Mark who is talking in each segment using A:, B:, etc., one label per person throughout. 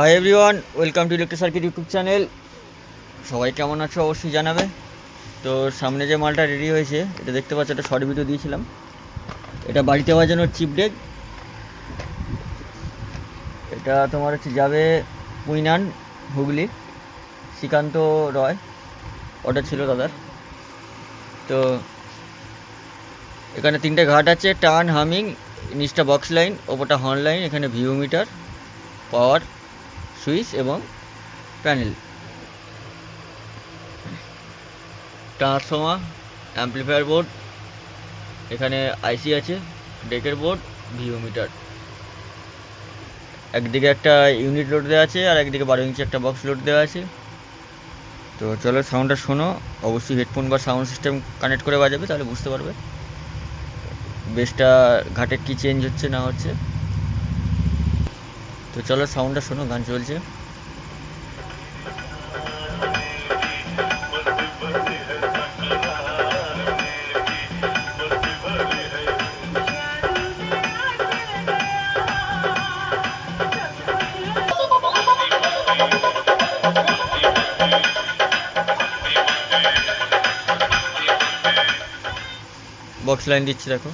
A: Hi everyone welcome to electric circuit YouTube channel সবাই কেমন আছো অবশ্যই জানাবে। তো সামনে যে মালটা রেডি হয়েছে, এটা দেখতে পাচ্ছ একটা শর্ট ভিডিও দিয়েছিলাম। এটা বাড়িতে বাজানোর চিপ ডেক এটা তোমার হচ্ছে যাবে কুইনান হুগলি, শ্রীকান্ত রয়। অর্ডার ছিল দাদার। তো এখানে তিনটে ঘাট আছে টার্ন হামিং, নিচটা বক্স লাইন ওপরটা হর্ন লাইন এখানে ভিউ মিটার পাওয়ার সুইচ এবং প্যানেল। ট্রান্সফর্মার, অ্যাম্পলিফায়ার বোর্ড, এখানে আইসি আছে, ডেকের বোর্ড ভিউ মিটার। একদিকে একটা ইউনিট লোড দেওয়া আছে আর একদিকে বারো ইঞ্চি একটা বক্স লোড দেওয়া আছে। তো চলো সাউন্ডটা শোনো, অবশ্যই হেডফোন বা সাউন্ড সিস্টেম কানেক্ট করে বাজাবে, তাহলে বুঝতে পারবে। বেসটা ঘাটে কী চেঞ্জ হচ্ছে না হচ্ছে। তো চলো সাউন্ডটা শোনো গান চলছে। বক্স লাইন দিচ্ছি দেখো।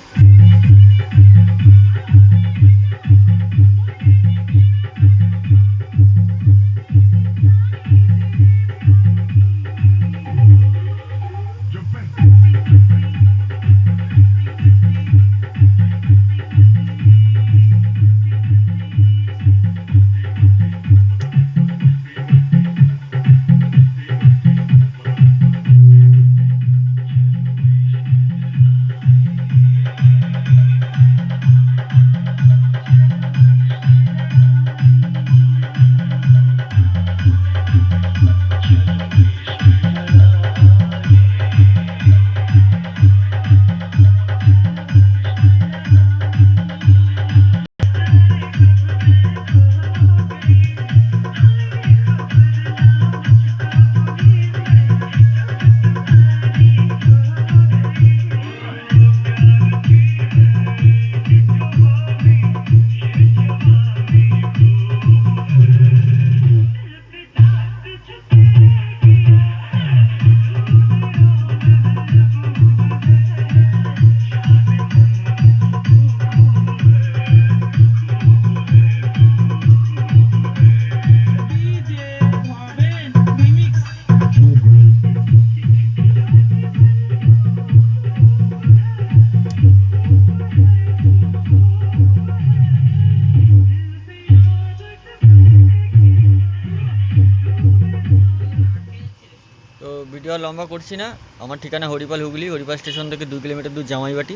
A: ভিডিও লম্বা করছি না। আমার ঠিকানা হরিপাল হুগলি, হরিপাল স্টেশন থেকে দুই কিলোমিটার দূর জামাইবাটি।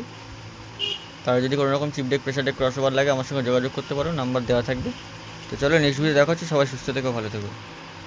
A: তারা যদি কোনো রকম chip deck pressure deck crossover লাগে, আমার সঙ্গে যোগাযোগ করতে পারো, নাম্বার দেওয়া থাকবে। তো চলো নেক্সট ভিডিও দেখা হচ্ছে, সবাই সুস্থ থেকো, ভালো থেকো।